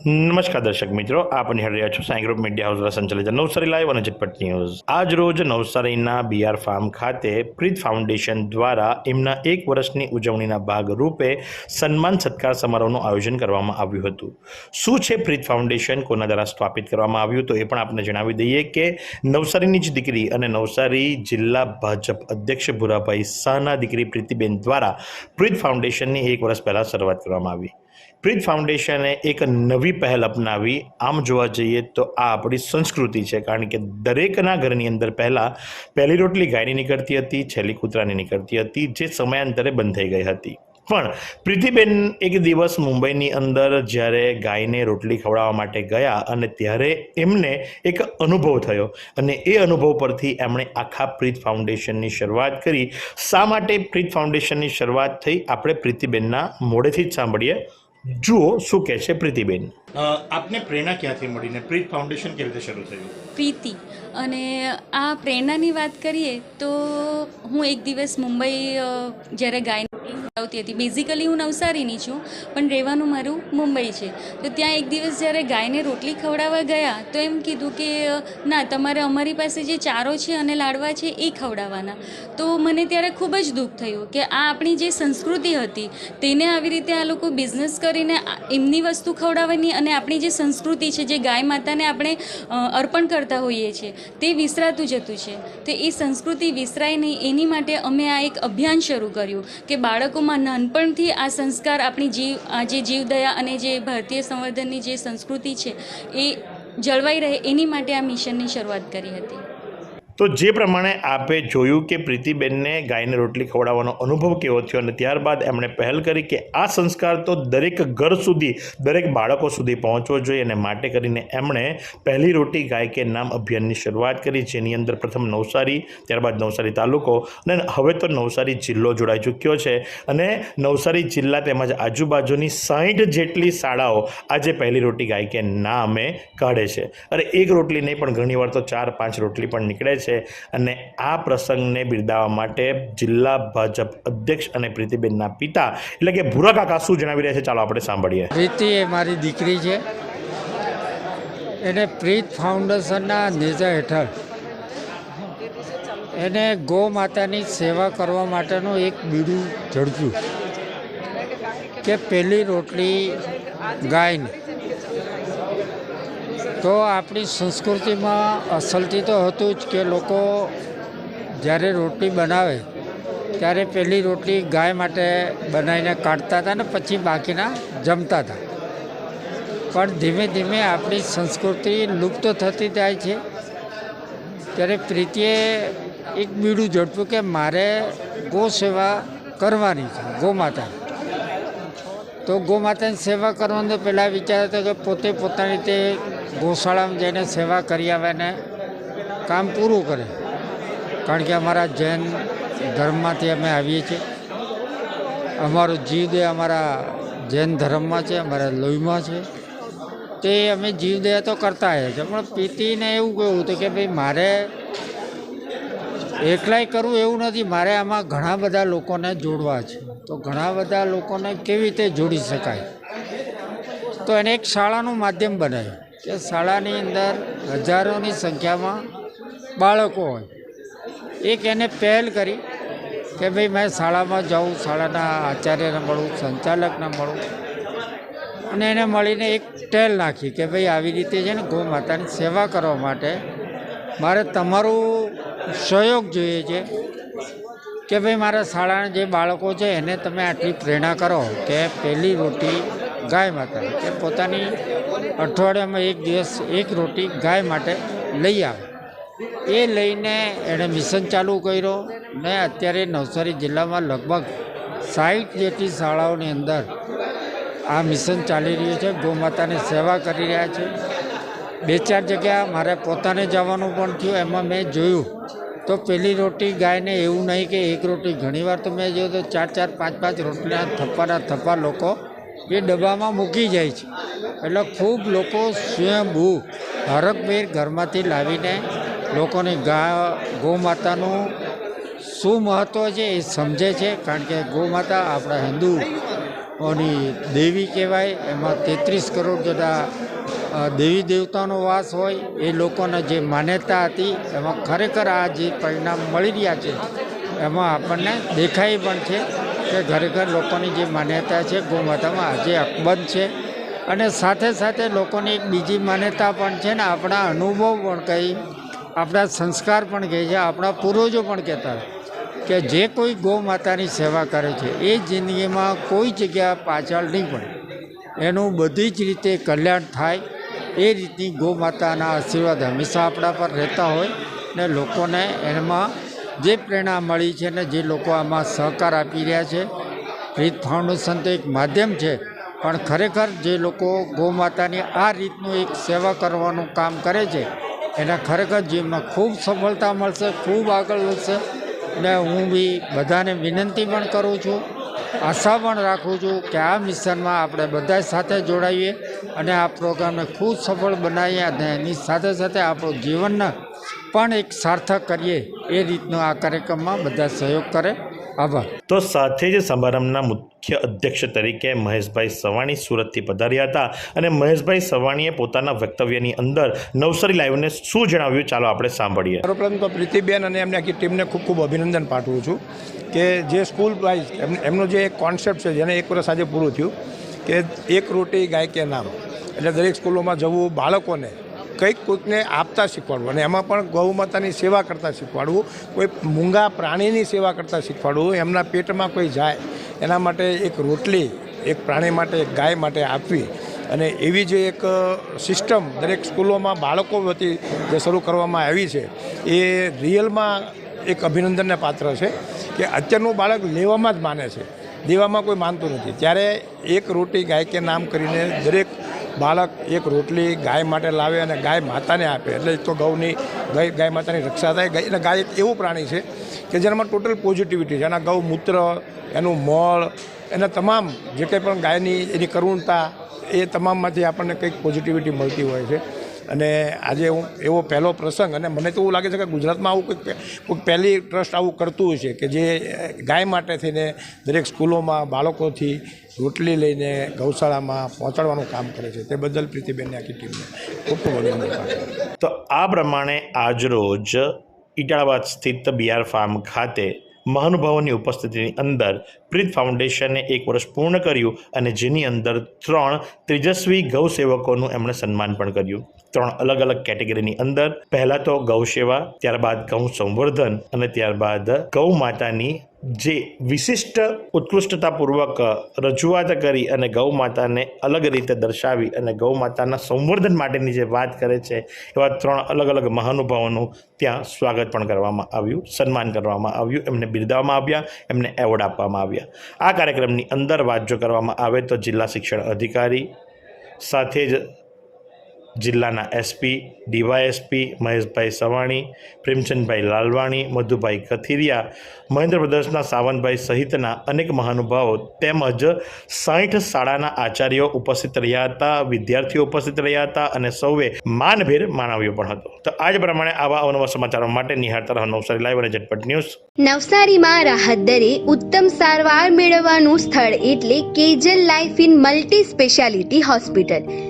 નમસ્કાર દર્શક મિત્રો, આપ નિહાળી છો સાંઈ ગ્રુપ મીડિયા હાઉસ સંચાલિત નવસારી લાઈવ અને ઝટપટ ન્યૂઝ. આજ રોજ નવસારીના બીઆર ફાર્મ ખાતે પ્રીત ફાઉન્ડેશન દ્વારા એમના એક વર્ષની ઉજવણીના ભાગરૂપે સન્માન સત્કાર સમારોહનું આયોજન કરવામાં આવ્યું હતું. શું છે પ્રીત ફાઉન્ડેશન? કોના દ્વારા સ્થાપિત કરવામાં આવ્યું તો એ પણ આપને જણાવી દઈએ કે નવસારીની જ દીકરી અને નવસારી જિલ્લા ભાજપ અધ્યક્ષ ભુરાભાઈ શાહના દીકરી પ્રીતિબેન દ્વારા પ્રીત ફાઉન્ડેશનની એક વર્ષ પહેલાં શરૂઆત કરવામાં આવી. પ્રીત ફાઉન્ડેશને એક નવી પહેલ અપનાવી. આમ જોવા જઈએ તો આ આપણી સંસ્કૃતિ છે. કારણ કે દરેકના ઘરની અંદર પહેલાં પહેલી રોટલી ગાયની નીકળતી હતી, છેલ્લી કૂતરાની નીકળતી હતી, જે સમયાંતરે બંધ થઈ ગઈ હતી. પણ પ્રીતિબેન એક દિવસ મુંબઈની અંદર જ્યારે ગાયને રોટલી ખવડાવવા માટે ગયા અને ત્યારે એમને એક અનુભવ થયો. અને એ અનુભવ પરથી એમણે આખા પ્રીત ફાઉન્ડેશનની શરૂઆત કરી. શા માટે પ્રીત ફાઉન્ડેશનની શરૂઆત થઈ? આપણે પ્રીતિબેનના મોડેથી જ સાંભળીએ. જુઓ શું કહે છે પ્રીતિબેન? આપને પ્રેરણા ક્યાંથી મળીને પ્રીત ફાઉન્ડેશન કેવી રીતે શરૂ થયું? પ્રીતિ અને આ પ્રેરણાની વાત કરીએ તો હું એક દિવસ મુંબઈ જ્યારે ગાય આવતી હતી. બેઝિકલી હું નવસારીની છું, પણ રહેવાનું મારું મુંબઈ છે. તો ત્યાં એક દિવસ જ્યારે ગાયને રોટલી ખવડાવવા ગયા, તો એમ કીધું કે, ના, તમારે અમારી પાસે જે ચારો છે અને લાડવા છે, એ ખવડાવવાના. તો મને ત્યારે ખૂબ જ દુઃખ થયું કે આ આપણી જે સંસ્કૃતિ હતી, તેને આવી રીતે આ લોકો બિઝનેસ કરીને એમની વસ્તુ ખવડાવવાની અને આપણી જે સંસ્કૃતિ છે, જે ગાય માતાને આપણે અર્પણ કરતા હોઈએ છીએ, તે વિસરાતું જતું છે. તો એ સંસ્કૃતિ વિસરાય નહીં, એની માટે અમે આ એક અભિયાન શરૂ કર્યું કે બાળકોમાં નાનપણથી આ સંસ્કાર આપણી જીવ જે જીવદયા અને જે ભારતીય સંવર્ધનની જે સંસ્કૃતિ છે એ જળવાઈ રહે એની માટે આ મિશનની શરૂઆત કરી હતી. તો જે પ્રમાણે આપે જોયું કે પ્રીતિબેનને ગાયને રોટલી ખવડાવવાનો અનુભવ કેવો થયો અને ત્યારબાદ એમણે પહેલ કરી કે આ સંસ્કાર તો દરેક ઘર સુધી, દરેક બાળકો સુધી પહોંચવો જોઈએ અને માટે કરીને એમણે પહેલી રોટી ગાય કે નામ અભિયાનની શરૂઆત કરી, જેની અંદર પ્રથમ નવસારી, ત્યારબાદ નવસારી તાલુકો અને હવે તો નવસારી જિલ્લો જોડાઈ ચૂક્યો છે અને નવસારી જિલ્લા તેમજ આજુબાજુની સાહીઠ જેટલી શાળાઓ આજે પહેલી રોટી ગાય કે નામે કાઢે છે. અરે એક રોટલી નહીં પણ ઘણીવાર તો ચાર પાંચ રોટલી પણ નીકળે છે. અને આ પ્રસંગને બિરદાવવા માટે જિલ્લા ભાજપ અધ્યક્ષ અને પ્રીતિબેનના પિતા એટલે કે ભૂરાકાકા શું જણાવી રહ્યા છે? ચાલો આપણે સાંભળીએ. પ્રીતિ એ મારી દીકરી છે. એને પ્રીત ફાઉન્ડેશનના નેજા હેઠળ એને ગૌ માતાની સેવા કરવા માટેનું એક બીડું ઝડપ્યું કે પહેલી રોટલી ગાયને. તો આપણી સંસ્કૃતિમાં અસલથી તો હતું જ કે લોકો જ્યારે રોટલી બનાવે, ત્યારે પહેલી રોટલી ગાય માટે બનાવીને કાઢતા હતા ને પછી બાકીના જમતા હતા. પણ ધીમે ધીમે આપણી સંસ્કૃતિ લુપ્ત થતી જાય છે. ત્યારે પ્રીતિએ એક બીડું ઝડપ્યું કે મારે ગૌ સેવા કરવાની છે ગૌ માતા તો ગૌ માતાની સેવા કરવાનો પહેલાં વિચાર હતો કે પોતે પોતાની રીતે ગૌશાળામાં જઈને સેવા કરી આવે ને કામ પૂરું કરે. કારણ કે અમારા જૈન ધર્મમાંથી અમે આવીએ છીએ. અમારો જીવદે અમારા જૈન ધર્મમાં છે, અમારા લોહીમાં છે. તે અમે જીવદયા તો કરતા આવ્યા છે પણ પીતીને એવું કહેવું હતું કે ભાઈ મારે એકલાય કરવું એવું નથી. મારે આમાં ઘણા બધા લોકોને જોડવા છે. તો ઘણા બધા લોકોને કેવી રીતે જોડી શકાય? તો એને એક શાળાનું માધ્યમ બનાવ્યું કે શાળાની અંદર હજારોની સંખ્યામાં બાળકો હોય. એક એને પહેલ કરી કે ભાઈ મેં શાળામાં જાઉં, શાળાના આચાર્યને મળું, સંચાલકને મળું. અને એને મળીને એક ટેલ નાખી કે ભાઈ આવી રીતે છે ને ગૌ માતાની સેવા કરવા માટે મારે તમારું સહયોગ જોઈએ છે કે ભાઈ મારા શાળાના જે બાળકો છે એને તમે આટલી પ્રેરણા કરો કે પહેલી રોટી ગાય માતા કે પોતાની અઠવાડિયામાં એક દિવસ એક રોટી ગાય માટે લઈ આવે. એ લઈને એણે મિશન ચાલુ કર્યો ને અત્યારે નવસારી જિલ્લામાં લગભગ સાઠ જેટલી શાળાઓની અંદર આ મિશન ચાલી રહ્યું છે. ગૌ માતાની સેવા કરી રહ્યા છે. બે ચાર જગ્યા મારે પોતાને જવાનું પણ થયું, એમાં મેં જોયું. તો પેલી રોટી ગાયને એવું નહીં કે એક રોટી. ઘણીવાર તો મેં જોયું તો ચાર ચાર, પાંચ પાંચ રોટલીના થપ્પાના થપ્પા લોકો એ ડબ્બામાં મૂકી જાય છે. એટલે ખૂબ લોકો સ્વયંભૂ હરકભેર ઘરમાંથી લાવીને લોકોની ગા ગૌ માતાનું શું મહત્ત્વ છે એ સમજે છે, કારણ કે ગૌ માતા આપણા હિન્દુઓની દેવી કહેવાય, એમાં તેત્રીસ કરોડ જેટલા દેવી દેવતાનો વાસ હોય એ લોકોને જે માન્યતા હતી, એમાં ખરેખર આ જે પરિણામ મળી રહ્યા છે, એમાં આપણને દેખાય પણ છે કે ખરેખર લોકોની જે માન્યતા છે, ગૌમાતામાં આજે અકબંધ છે. અને સાથે સાથે લોકોની એક બીજી માન્યતા પણ છે ને, આપણા અનુભવ પણ કહી, આપણા સંસ્કાર પણ કહે છે, આપણા પૂર્વજો પણ કહેતા કે જે કોઈ ગૌ માતાની સેવા કરે છે, એ જિંદગીમાં કોઈ જગ્યા પાછળ નહીં પડે. એનું બધી જ રીતે કલ્યાણ થાય એ રીતની ગૌ માતાના આશીર્વાદ હંમેશા આપણા પર રહેતા હોય ને લોકોને એમાં જે પ્રેરણા મળી છે ને જે લોકો આમાં સહકાર આપી રહ્યા છે, રીત ફાઉન્ડેશન તો એક માધ્યમ છે, પણ ખરેખર જે લોકો ગૌ માતાની આ રીતનું એક સેવા કરવાનું કામ કરે છે, એને ખરેખર જીવનમાં ખૂબ સફળતા મળશે, ખૂબ આગળ વધશે ને હું બી બધાને વિનંતી પણ કરું છું આશા પણ રાખું છું કે આ મિશનમાં આપણે બધા સાથે જોડાઈએ અને આ પ્રોગ્રામને ખૂબ સફળ બનાવીએ અને એની સાથે સાથે આપણું જીવનને પણ એક સાર્થક કરીએ એ રીતનો આ કાર્યક્રમમાં બધા સહયોગ કરે. આભાર. તો સાથે જ સમારંભના મુખ્ય અધ્યક્ષ તરીકે મહેશભાઈ સવાણી સુરતથી પધાર્યા હતા અને મહેશભાઈ સવાણીએ પોતાના વક્તવ્યની અંદર નવસારી લાઈવને શું જણાવ્યું? ચાલો આપણે સાંભળીએ. સર્વપ્રથમ તો પ્રીતિબેન અને એમની આખી ટીમને ખૂબ ખૂબ અભિનંદન પાઠવું છું કે જે સ્કૂલ વાઇઝ એમ એમનો જે એક કોન્સેપ્ટ છે જેને એક વર્ષ આજે પૂરું થયું કે એક રોટી ગાય કે નામ એટલે દરેક સ્કૂલોમાં જવું બાળકોને કંઈક કોઈકને આપતા શીખવાડવું. અને એમાં પણ ગૌ માતાની સેવા કરતાં શીખવાડવું. કોઈ મૂંગા પ્રાણીની સેવા કરતાં શીખવાડવું. એમના પેટમાં કોઈ જાય, એના માટે એક રોટલી, એક પ્રાણી માટે, એક ગાય માટે આપવી. અને એવી જે એક સિસ્ટમ દરેક સ્કૂલોમાં બાળકો વતી જે શરૂ કરવામાં આવી છે, એ રિયલમાં એક અભિનંદનને પાત્ર છે કે અત્યારનું બાળક લેવામાં જ માને છે. દેવામાં કોઈ માનતું નથી. ત્યારે એક રોટી ગાય કે નામ કરીને દરેક બાળક એક રોટલી ગાય માટે લાવે અને ગાય માતાને આપે. એટલે તો ગૌની ગાય ગાય માતાની રક્ષા થાય. ગાય અને ગાય એક એવું પ્રાણી છે કે જેનામાં ટોટલ પોઝિટિવિટી છે. એના ગૌમૂત્ર એનું મળ, એના તમામ જે કંઈ પણ ગાયની એની કરુણતા, એ તમામમાંથી આપણને કંઈક પોઝિટિવિટી મળતી હોય છે. અને આજે હું એવો પહેલો પ્રસંગ, અને મને તો એવું લાગે છે કે ગુજરાતમાં આવું કંઈક કોઈક પહેલી ટ્રસ્ટ આવું કરતું હોય છે કે જે ગાય માટે થઈને દરેક સ્કૂલોમાં બાળકોથી રોટલી લઈને ગૌશાળામાં પહોંચાડવાનું કામ કરે છે. તે બદલ પ્રીતિબેનની આખી ટીમને ખૂબ ખૂબ અભિનંદન તો આ પ્રમાણે આજરોજ ઇટાળાબાદ સ્થિત બિયાર ફાર્મ ખાતે મહાનુભાવોની ઉપસ્થિતિની અંદર પ્રીત ફાઉન્ડેશને એક વર્ષ પૂર્ણ કર્યું અને જેની અંદર ત્રણ તેજસ્વી ગૌ સેવકોનું એમણે સન્માન પણ કર્યું. ત્રણ અલગ અલગ કેટેગરીની અંદર પહેલાં તો ગૌસેવા, ત્યારબાદ ગૌ સંવર્ધન અને ત્યારબાદ ગૌ માતાની જે વિશિષ્ટ ઉત્કૃષ્ટતાપૂર્વક રજૂઆત કરી અને ગૌ માતાને અલગ રીતે દર્શાવી અને ગૌ માતાના સંવર્ધન માટેની જે વાત કરે છે, એવા ત્રણ અલગ અલગ મહાનુભાવોનું ત્યાં સ્વાગત પણ કરવામાં આવ્યું, સન્માન કરવામાં આવ્યું, એમને બિરદાવવામાં આવ્યા, એમને એવોર્ડ આપવામાં આવ્યા. આ કાર્યક્રમની અંદર વાત જો કરવામાં આવે તો જિલ્લા શિક્ષણ અધિકારી સાથે જ જિલ્લાના એસપી, ડીવાયએસપી, મહેશભાઈ સવાણી, પ્રેમચંદભાઈ લાલવાણી, મધુભાઈ કથિરિયા, મહેન્દ્ર પ્રદેશના સાવંતભાઈ સહિતના અનેક મહાનુભાવો તેમજ સાઠ શાળાના આચાર્યો ઉપસ્થિત રહ્યા હતા, વિદ્યાર્થીઓ ઉપસ્થિત રહ્યા હતા અને સૌએ માનભેર માનવ્યો પણ હતો. તો આજ પ્રમાણે આવા અવનવા સમાચારો માટે નિહાળતા રહો નવસારી લાઈવ અને ઝટપટ ન્યૂઝ. નવસારીમાં રાહત દરે ઉત્તમ સારવાર મેળવવાનું સ્થળ એટલે Kejal life in multi speciality hospital.